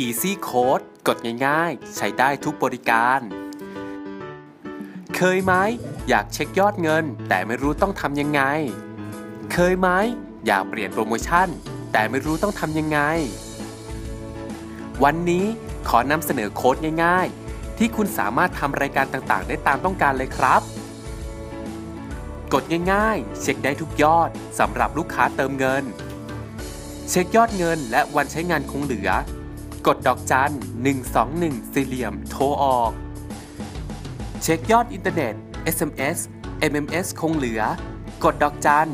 Easy Code กดง่ายๆ ใช้ได้ทุกบริการ เคยไหมอยากเช็คยอดเงิน แต่ไม่รู้ต้องทำยังไง เคยไหมอยากเปลี่ยนโปรโมชั่น แต่ไม่รู้ต้องทำยังไง วันนี้ขอนำเสนอโค้ดง่ายๆ ที่คุณสามารถทำรายการต่างๆ ได้ตามต้องการเลยครับ กดง่ายๆ เช็คได้ทุกยอดสำหรับลูกค้าเติมเงิน เช็คยอดเงินและวันใช้งานคงเหลือ กดดอกจัน 121 สี่เหลี่ยม โทรออก เช็คยอดอินเทอร์เน็ต SMS MMS คงเหลือ กดดอกจัน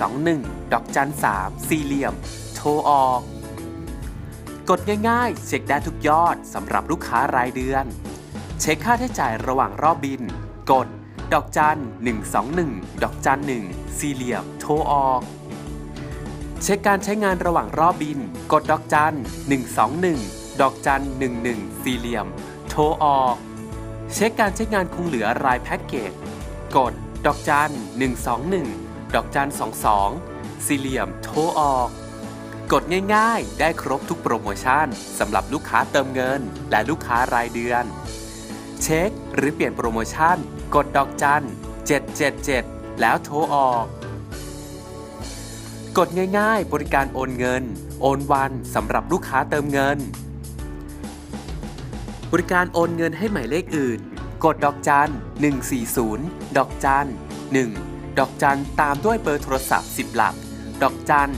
121 ดอกจัน 3 สี่เหลี่ยม โทรออก กดง่ายๆ เช็คได้ทุกยอดสำหรับลูกค้ารายเดือน เช็คค่าใช้จ่ายระหว่างรอบบิน กด ดอกจัน 121 ดอกจัน 1 สี่เหลี่ยม โทรออก เช็คการใช้งานระหว่างรอบบิน กดดอกจัน 121 ดอกจัน 11 สี่เหลี่ยม โทรออก เช็คการใช้งานคงเหลือรายแพ็กเกจ กด ดอกจัน 121 ดอกจัน 22 สี่เหลี่ยม โทรออก กดง่ายๆ ได้ครบทุกโปรโมชั่นสำหรับลูกค้าเติมเงิน และลูกค้ารายเดือน เช็คหรือเปลี่ยนโปรโมชั่น กดดอกจัน 777 แล้วโทรออก กดง่ายๆ บริการโอนเงิน โอนวันสำหรับลูกค้าเติมเงิน บริการโอนเงินให้หมายเลขอื่น กดดอกจัน 140 ดอกจัน 1 ดอกจันตามด้วยเบอร์โทรศัพท์ 10 หลัก ดอกจัน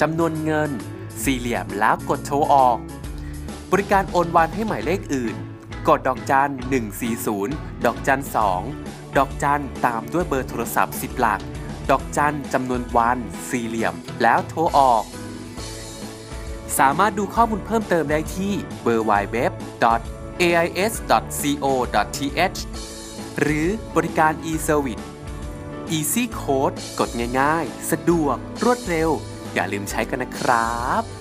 จำนวนเงิน สี่เหลี่ยมแล้วกดโทรออก บริการโอนวันให้หมายเลขอื่น กดดอกจัน 140 ดอกจัน 2 ดอกจันตามด้วยเบอร์โทรศัพท์ 10 หลัก ดอกจันจำนวนวัน สี่เหลี่ยม แล้วโทรออก สามารถดูข้อมูลเพิ่มเติมได้ที่ www.ais.co.th หรือบริการ e-service Easy Code กดง่ายๆ สะดวก รวดเร็ว อย่าลืมใช้กันนะครับ